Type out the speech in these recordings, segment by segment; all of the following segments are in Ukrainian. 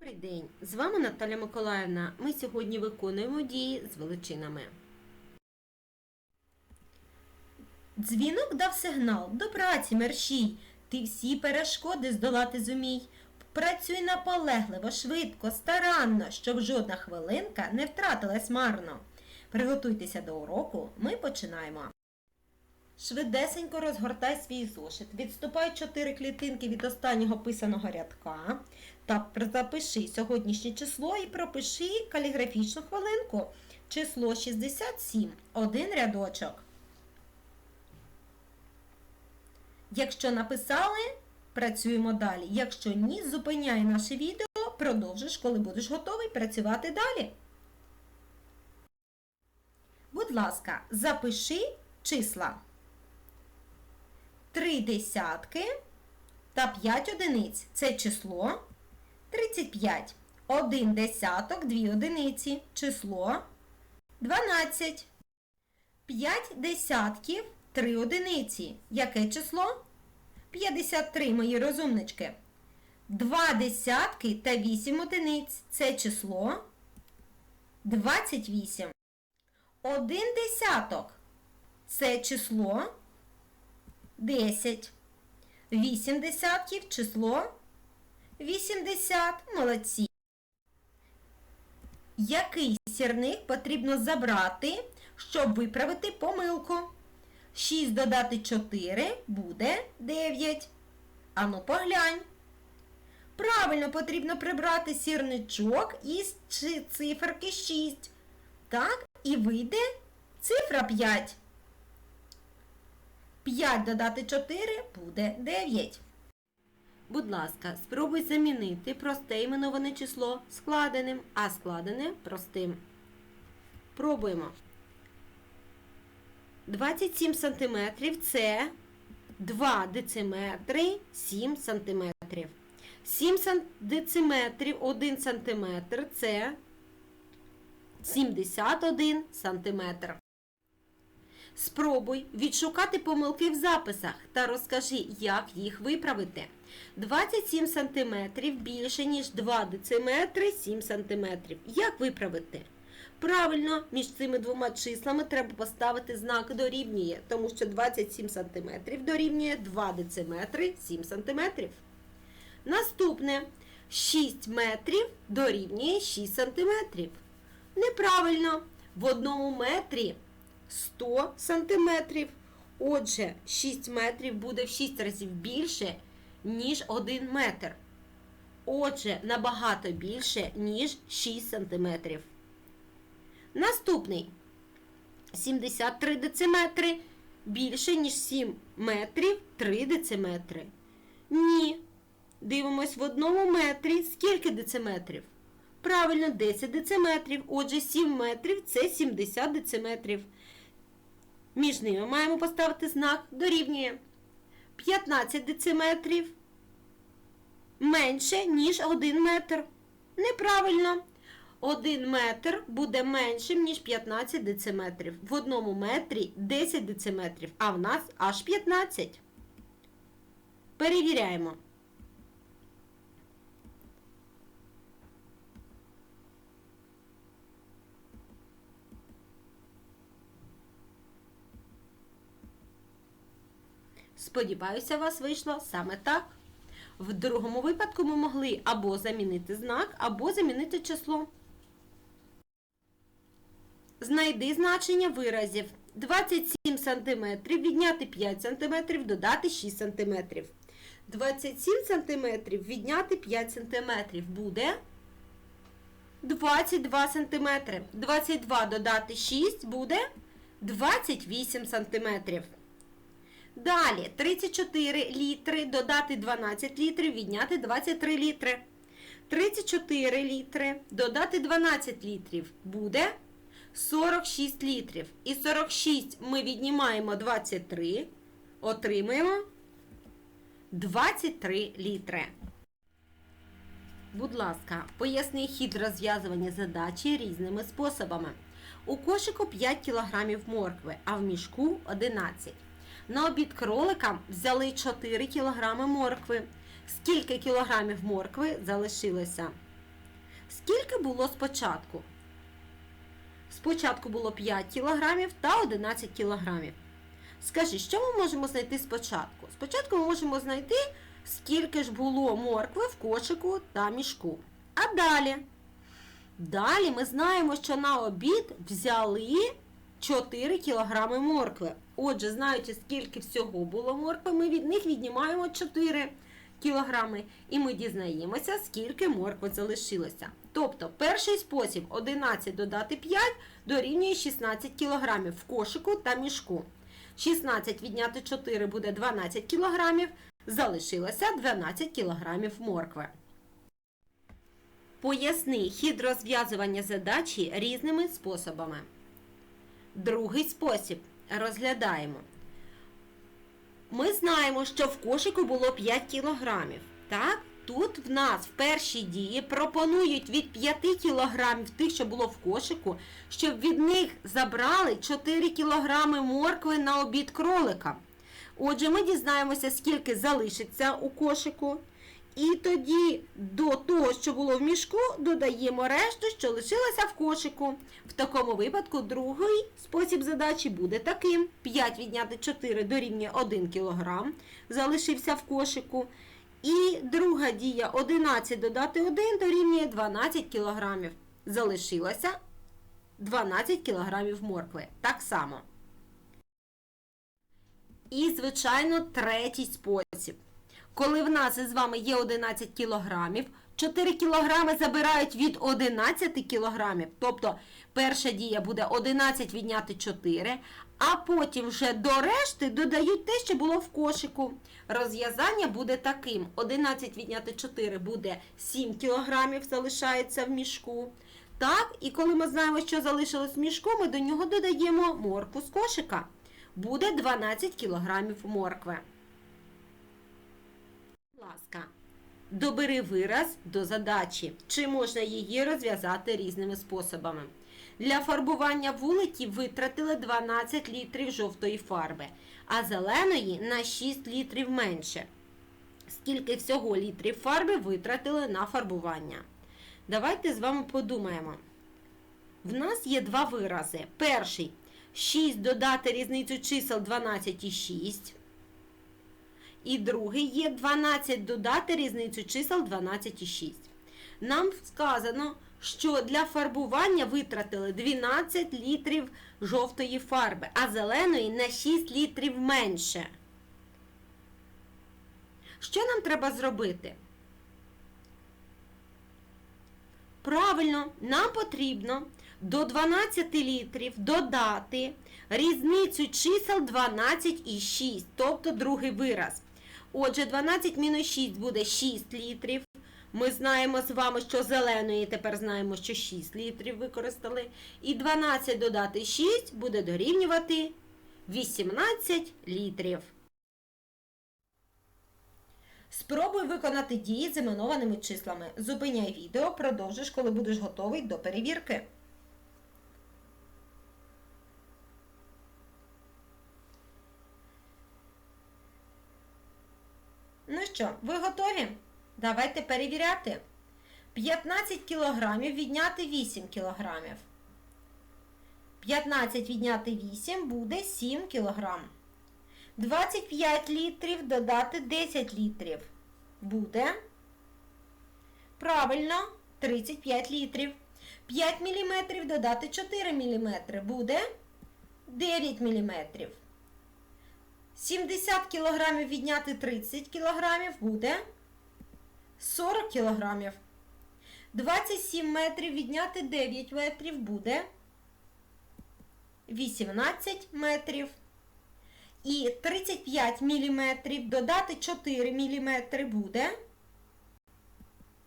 Добрий день! З вами Наталя Миколаївна. Ми сьогодні виконуємо дії з величинами. Дзвінок дав сигнал до праці мерщій. Ти всі перешкоди здолати зумій. Працюй наполегливо, швидко, старанно, щоб жодна хвилинка не втратилась марно. Приготуйтеся до уроку, ми починаємо. Швидесенько розгортай свій зошит, відступай 4 клітинки від останнього писаного рядка та запиши сьогоднішнє число і пропиши каліграфічну хвилинку. Число 67, один рядочок. Якщо написали, працюємо далі. Якщо ні, зупиняй наше відео, продовжиш, коли будеш готовий працювати далі. Будь ласка, запиши числа. Три десятки та 5 одиниць. Це число 35. Один десяток, дві одиниці. Число 12. 5 десятків, 3 одиниці. Яке число? 53, мої розумнички. 2 десятки та 8 одиниць. Це число 28. Один десяток. Це число 10. 8 десятків число 80. Молодці. Який сірник потрібно забрати, щоб виправити помилку? 6 додати 4 буде 9. Ану поглянь. Правильно потрібно прибрати сірничок із циферки 6. Так, і вийде цифра 5. 5 додати 4 буде 9. Будь ласка, спробуй замінити просте іменоване число складеним, а складене простим. Пробуємо. 27 см це 2 дециметри 7 см. 7 дециметрів 1 см це 71 см. Спробуй відшукати помилки в записах та розкажи, як їх виправити. 27 см більше, ніж 2 дециметри 7 см. Як виправити? Правильно, між цими двома числами треба поставити знак дорівнює, тому що 27 см дорівнює 2 дециметри 7 см. Наступне 6 метрів дорівнює 6 см. Неправильно, в одному метрі 100 сантиметрів. Отже, 6 метрів буде в 6 разів більше, ніж 1 метр. Отже, набагато більше, ніж 6 сантиметрів. Наступний 73 дециметри більше, ніж 7 метрів 3 дециметри. Ні. Дивимось в одному метрі скільки дециметрів? Правильно, 10 дециметрів. Отже, 7 метрів це 70 дециметрів. Між ними маємо поставити знак дорівнює 15 дециметрів менше, ніж 1 метр. Неправильно. 1 метр буде меншим, ніж 15 дециметрів. В одному метрі 10 дециметрів, а в нас аж 15. Перевіряємо. Сподіваюся, у вас вийшло саме так. В другому випадку ми могли або замінити знак, або замінити число. Знайди значення виразів. 27 см відняти 5 см, додати 6 см. 27 см відняти 5 см буде 22 см. 22 додати 6 буде 28 см. Далі 34 літри додати 12 літрів, відняти 23 літри. 34 літри додати 12 літрів буде 46 літрів. І 46 ми віднімаємо 23, отримаємо 23 літри. Будь ласка, поясни хід розв'язування задачі різними способами. У кошику 5 кг моркви, а в мішку 11 На обід кроликам взяли 4 кг моркви. Скільки кілограмів моркви залишилося? Скільки було спочатку? Спочатку було 5 кілограмів та 11 кілограмів. Скажи, що ми можемо знайти спочатку? Спочатку ми можемо знайти, скільки ж було моркви в кошику та мішку. А далі? Далі ми знаємо, що на обід взяли 4 кілограми моркви. Отже, знаючи, скільки всього було моркви, ми від них віднімаємо 4 кілограми. І ми дізнаємося, скільки моркви залишилося. Тобто, перший спосіб 11 додати 5 дорівнює 16 кілограмів в кошику та мішку. 16 відняти 4 буде 12 кілограмів. Залишилося 12 кілограмів моркви. Поясни хід розв'язування задачі різними способами. Другий спосіб розглядаємо. Ми знаємо, що в кошику було 5 кілограмів. Так? Тут в нас в першій дії пропонують від 5 кілограмів тих, що було в кошику, щоб від них забрали 4 кілограми моркви на обід кролика. Отже, ми дізнаємося, скільки залишиться у кошику. І тоді до того, що було в мішку, додаємо решту, що лишилося в кошику. В такому випадку другий спосіб задачі буде таким: 5 відняти 4 дорівнює 1 кг, залишився в кошику. І друга дія 11 додати 1 дорівнює 12 кг. Залишилося 12 кг моркви. Так само. І, звичайно, третій спосіб. Коли в нас із вами є 11 кілограмів, 4 кілограми забирають від 11 кілограмів. Тобто перша дія буде 11 відняти 4, а потім вже до решти додають те, що було в кошику. Розв'язання буде таким: 11 відняти 4 буде 7 кілограмів, залишається в мішку. Так, і коли ми знаємо, що залишилось в мішку, ми до нього додаємо моркву з кошика. Буде 12 кілограмів моркви. Ласка, добери вираз до задачі. Чи можна її розв'язати різними способами? Для фарбування вуликів витратили 12 літрів жовтої фарби, а зеленої на 6 літрів менше. Скільки всього літрів фарби витратили на фарбування? Давайте з вами подумаємо. В нас є два вирази. Перший 6 додати різницю чисел 12 і 6. І другий є 12 додати різницю чисел 12 і 6. Нам сказано, що для фарбування витратили 12 літрів жовтої фарби, а зеленої на 6 літрів менше. Що нам треба зробити? Правильно, нам потрібно до 12 літрів додати різницю чисел 12 і 6, тобто другий вираз. Отже, 12 мінус 6 буде 6 літрів. Ми знаємо з вами, що зеленої, тепер знаємо, що 6 літрів використали. І 12 додати 6 буде дорівнювати 18 літрів. Спробуй виконати дії з іменованими числами. Зупиняй відео, продовжиш, коли будеш готовий до перевірки. Ну що, ви готові? Давайте перевіряти. 15 кілограмів відняти 8 кілограмів. 15 відняти 8 буде 7 кілограм. 25 літрів додати 10 літрів. Буде. Правильно, 35 літрів. 5 мм додати 4 мм. Буде 9 мм. 70 кг відняти 30 кг буде 40 кг. 27 метрів відняти 9 метрів буде 18 метрів. І 35 мм додати 4 мм буде.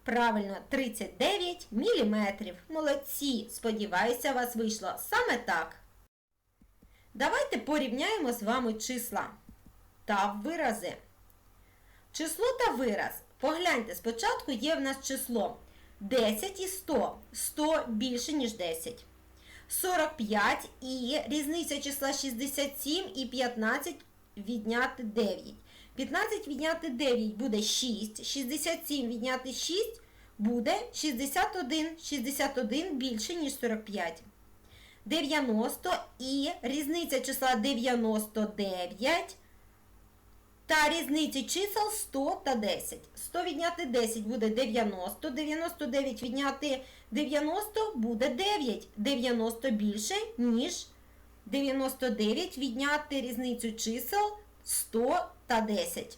Правильно, 39 мм. Молодці! Сподіваюся, у вас вийшло саме так. Давайте порівняємо з вами числа та вирази. Число та вираз. Погляньте, спочатку є в нас число 10 і 100. 100 більше, ніж 10. 45 і різниця числа 67 і 15 відняти 9. 15 відняти 9 буде 6. 67 відняти 6 буде 61. 61 більше, ніж 45. 90 і різниця числа 99 та різниці чисел 100 та 10. 100 відняти 10 буде 90, 99 відняти 90 буде 9. 90 більше, ніж 99 відняти різницю чисел 100 та 10.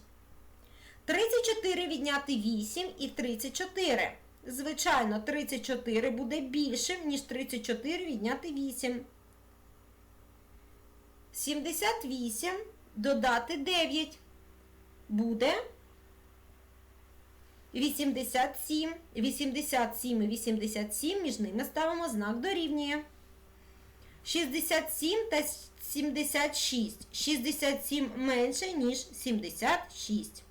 34 відняти 8 і 34. Звичайно, 34 буде більшим, ніж 34 відняти 8. 78 додати 9 буде 87. 87 і 87 між ними ставимо знак дорівнює. 67 та 76. 67 менше, ніж 76.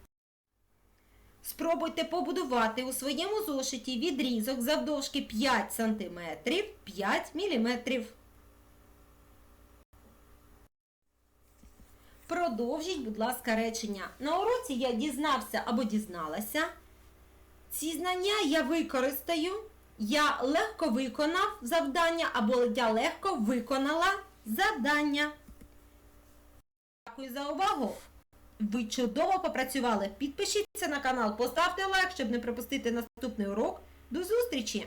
Спробуйте побудувати у своєму зошиті відрізок завдовжки 5 см 5 мм. Продовжіть, будь ласка, речення. На уроці я дізнався або дізналася. Ці знання я використаю. Я легко виконав завдання або я легко виконала завдання. Дякую за увагу! Ви чудово попрацювали. Підпишіться на канал, поставте лайк, щоб не пропустити наступний урок. До зустрічі!